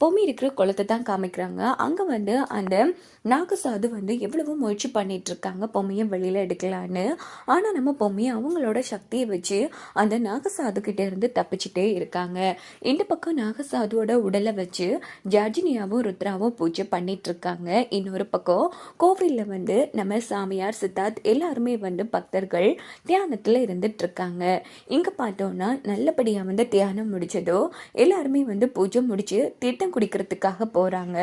பொம்மி இருக்கிற குளத்தை தான் காமிக்கிறாங்க. அங்கே வந்து அந்த நாகசாது வந்து எவ்வளவோ முயற்சி பண்ணிட்டு இருக்காங்க பொம்மையை வெளியில் எடுக்கலான்னு. ஆனால் நம்ம பொம்மையை அவங்களோட சக்தியை வச்சு அந்த நாகசாது கிட்ட இருந்து தப்பிச்சுட்டே இருக்காங்க. இந்த பக்கம் நாகசாதுவோட உடலை வச்சு ஜார்ஜினியாவும் ருத்ராவும் பூஜை பண்ணிட்டு இருக்காங்க. இன்னொரு பக்கம் கோவிலில் வந்து நம்ம சாமியார் சித்தார்த் எல்லாருமே வந்து பக்தர்கள் தியானத்தில் இருந்துட்டு இருக்காங்க. இங்கே பார்த்தோன்னா நல்லபடியாக வந்து தியானம் முடிச்சதோ எல்லாருமே வந்து பூஜை முடிச்சு தீர்த்தம் குடிக்கிறதுக்காக போகிறாங்க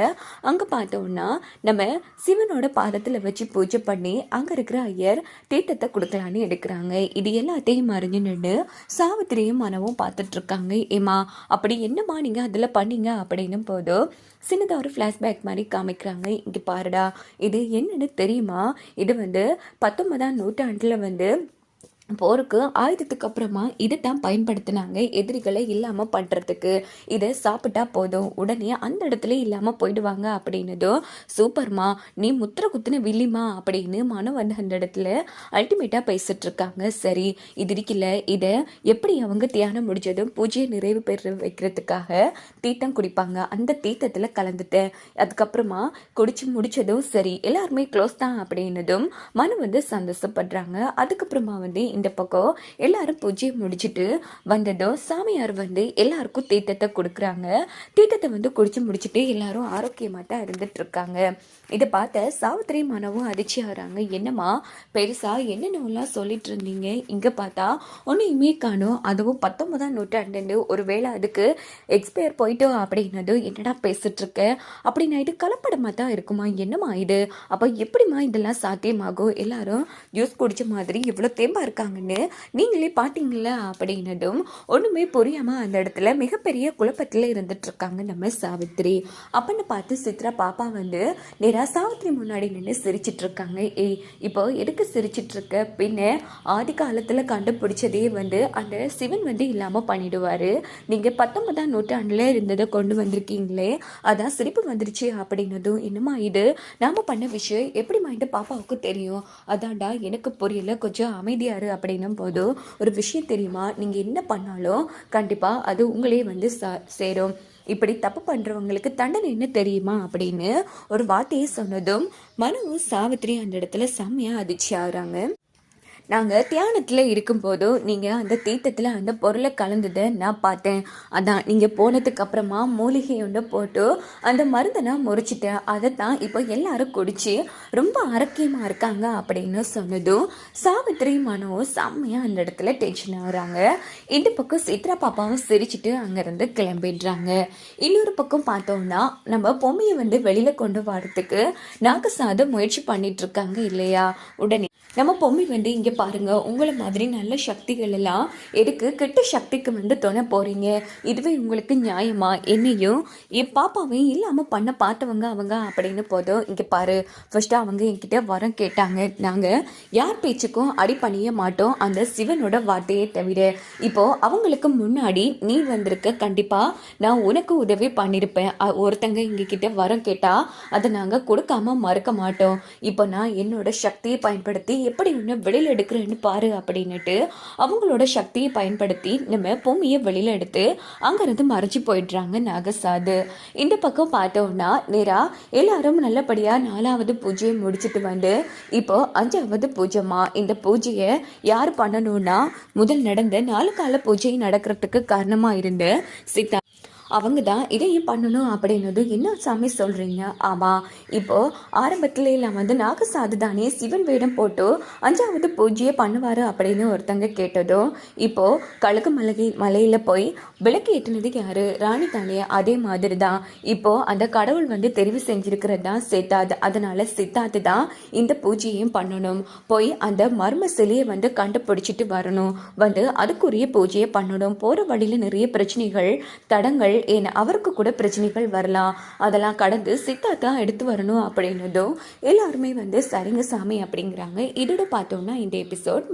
அங்கே பார்த்தோன்னா நம்ம சிவனோட பாதத்தில் வச்சு பூஜை பண்ணி அங்கே இருக்கிற ஐயர் தீர்த்தத்தை கொடுக்கலான்னு எடுக்கிறாங்க. இது எல்லாத்தையும் மறைஞ்சு நின்று சாவித்திரியும் மனவும் பார்த்துட்ருக்காங்க. ஏமா அப்படி என்னம்மா நீங்கள் அதில் பண்ணீங்க அப்படின்னும் போதும் சின்னதாக ஒரு ஃப்ளாஷ்பேக் மாதிரி காமிக்கிறாங்க. இங்கே பாருடா இது என்னன்னு தெரியுமா? இது வந்து பத்தொன்பதாம் நூற்றாண்டில் வந்து போருக்கு ஆயுதத்துக்கு அப்புறமா இதை தான் பயன்படுத்தினாங்க. எதிரிகளை இல்லாமல் பண்ணுறதுக்கு இதை சாப்பிட்டா போதும். உடனே அந்த இடத்துல இல்லாமல் போயிடுவாங்க அப்படின்னதும் சூப்பர்மா நீ முத்திர குத்துன வில்லிமா அப்படின்னு மனம் வந்து அந்த இடத்துல அல்டிமேட்டாக பேசிட்டு இருக்காங்க. சரி இது இருக்கல இதை எப்படி அவங்க தியானம் முடிஞ்சதும் பூஜையை நிறைவு பெற வைக்கிறதுக்காக தீர்த்தம் குடிப்பாங்க. அந்த தீர்த்தத்தில் கலந்துட்டேன் அதுக்கப்புறமா குடிச்சு முடிச்சதும் சரி எல்லாருமே க்ளோஸ் தான் அப்படின்னதும் மனு வந்து சந்தோஷப்படுறாங்க. அதுக்கப்புறமா வந்து இந்த பக்கம் எல்லாரும் பூஜையை முடிச்சுட்டு வந்ததும் சாமியார் வந்து எல்லாருக்கும் தீர்த்தத்தை கொடுக்குறாங்க. தீர்த்தத்தை வந்து குடிச்சு முடிச்சுட்டு எல்லாரும் ஆரோக்கியமாக தான் இருந்துட்டு இருக்காங்க இதை பார்த்த சாவித்திரி மனவும் அதிர்ச்சி ஆகிறாங்க. என்னம்மா பெருசாக என்னென்னலாம் சொல்லிட்டு இருந்தீங்க? இங்கே பார்த்தா ஒன்றையுமே காணும். அதுவும் பத்தொன்பதாம் நூற்றாண்டு ஒரு வேளை அதுக்கு எக்ஸ்பயர் போயிட்டோம் அப்படின்னதும் என்னடா பேசிட்டு அப்படின்னு அப்படின்னா இது கலப்படமாக தான் இருக்குமா? என்னம்மா இது? அப்போ எப்படிம்மா இதெல்லாம் சாத்தியமாகும்? எல்லாரும் ஜூஸ் குடித்த மாதிரி இவ்வளோ தேம்பாக இருக்கா? இருக்காங்கன்னு நீங்களே பார்த்தீங்களா அப்படின்னதும் ஒன்றுமே புரியாமல் அந்த இடத்துல மிகப்பெரிய குழப்பத்தில் இருந்துட்டு இருக்காங்க நம்ம சாவித்திரி அப்படின்னு பார்த்து சித்ரா பாப்பா வந்து நேராக சாவித்திரி முன்னாடி நின்று சிரிச்சிட்ருக்காங்க ஏய் இப்போ எதுக்கு சிரிச்சிட்ருக்க பின்ன ஆதி காலத்தில் கண்டுபிடிச்சதே வந்து அந்த சிவன் வந்து இல்லாமல் பண்ணிடுவார். நீங்கள் பத்தொன்பதாம் நூற்றாண்டில் இருந்ததை கொண்டு வந்திருக்கீங்களே அதான் சிரிப்பு வந்துருச்சு அப்படின்னதும் என்னம்மா இது? நாம் பண்ண விஷயம் எப்படி மைண்டு பாப்பாவுக்கு தெரியும்? அதான்டா எனக்கு புரியல கொஞ்சம் அமைதியாரு அப்படின்னும் போதும் ஒரு விஷயம் தெரியுமா? நீங்கள் என்ன பண்ணாலும் கண்டிப்பாக அது உங்களே வந்து ச சேரும். இப்படி தப்பு பண்ணுறவங்களுக்கு தண்டனை என்ன தெரியுமா? அப்படின்னு ஒரு வார்த்தையை சொன்னதும் மனுவும் சாவித்திரி அந்த இடத்துல செம்மையாக அதிர்ச்சி ஆகுறாங்க நாங்கள் தியானத்தில் இருக்கும்போதும் நீங்கள் அந்த தீர்த்தத்தில் அந்த பொருளை கலந்ததை நான் பார்த்தேன். அதான் நீங்கள் போனதுக்கப்புறமா மூலிகை ஒன்று போட்டு அந்த மருந்தை நான் முறிச்சிட்டேன். அதை தான் இப்போ எல்லாரும் குடிச்சு ரொம்ப ஆரோக்கியமாக இருக்காங்க அப்படின்னு சொன்னதும் சாவித்திரி மனவும் செம்மையாக அந்த இடத்துல டென்ஷன் ஆகுறாங்க. இந்த பக்கம் சித்ரா பாப்பாவும் சிரிச்சிட்டு அங்கேருந்து கிளம்பிடுறாங்க. இன்னொரு பக்கம் பார்த்தோம்னா நம்ம பொம்மையை வந்து வெளியில் கொண்டு வரதுக்கு நாகசாத முயற்சி பண்ணிட்டு இருக்காங்க இல்லையா? உடனே நம்ம பொம்மை வந்து இங்கே பாருங்கள் உங்களை மாதிரி நல்ல சக்திகள் எல்லாம் எதுக்கு கெட்ட சக்திக்கு வந்து துணை போகிறீங்க இதுவே உங்களுக்கு நியாயமா? என்னையும் என் பாப்பாவையும் இல்லாமல் பண்ண பார்த்தவங்க அவங்க அப்படின்னு போதும். இங்கே பாரு ஃபஸ்ட்டு அவங்க என்கிட்ட வரம் கேட்டாங்க. நாங்கள் யார் பேச்சுக்கும் அடி பண்ணிய மாட்டோம். அந்த சிவனோட வார்த்தையை தவிர இப்போது அவங்களுக்கு முன்னாடி நீ வந்திருக்க கண்டிப்பாக நான் உனக்கு உதவி பண்ணியிருப்பேன் அ- ஒருத்தங்க எங்ககிட்ட வரம் கேட்டால் அதை நாங்கள் கொடுக்காம மறுக்க மாட்டோம். இப்போ நான் என்னோட சக்தியை பயன்படுத்தி எப்படி உன்னை வெளியில் எடுக்கிறேன்னு பாரு அப்படின்னுட்டு அவங்களோட சக்தியை பயன்படுத்தி நம்ம பூமியை வெளியில் எடுத்து அங்கேருந்து மறைஞ்சு போயிடுறாங்க நாகசாது. இந்த பக்கம் பார்த்தோம்னா நேரா எல்லாரும் நல்லபடியாக நாலாவது பூஜையை முடிச்சிட்டு வந்து இப்போ அஞ்சாவது பூஜைமா இந்த பூஜையை யார் பண்ணணும்னா முதல் நடந்த நாலு கால பூஜை நடக்கிறதுக்கு காரணமாக இருந்த சித்தா அவங்க தான் இதையும் பண்ணணும் அப்படின்னது என்ன சாமி சொல்கிறீங்க ஆமாம் இப்போது ஆரம்பத்தில் எல்லாம் வந்து நாகசாது தானே சிவன் வேடம் போட்டு அஞ்சாவது பூஜையை பண்ணுவார் அப்படின்னு ஒருத்தங்க கேட்டதும் இப்போது கழுகு மலகை மலையில் போய் விளக்கு ஏற்றினது யார்? ராணி தானே அதே மாதிரி தான் இப்போது அந்த கடவுள் வந்து தெரிவு செஞ்சுருக்கிறது தான் சித்தார்த் அதனால் சித்தார்த்து தான் இந்த பூஜையும் பண்ணணும். போய் அந்த மர்ம சிலையை வந்து கண்டுபிடிச்சிட்டு வரணும். வந்து அதுக்குரிய பூஜையை பண்ணணும். போகிற வழியில் நிறைய பிரச்சனைகள் தடங்கள் ஏன் அவருக்கு கூட பிரச்சனைகள் வரலாம்? அதெல்லாம் கடந்து சித்தார்த்தா எடுத்து வரணும் அப்படின்னதும் எல்லாருமே வந்து சரிங்க சாமி அப்படிங்கிறாங்க. இதோட பார்த்தோம்னா இந்த எபிசோட்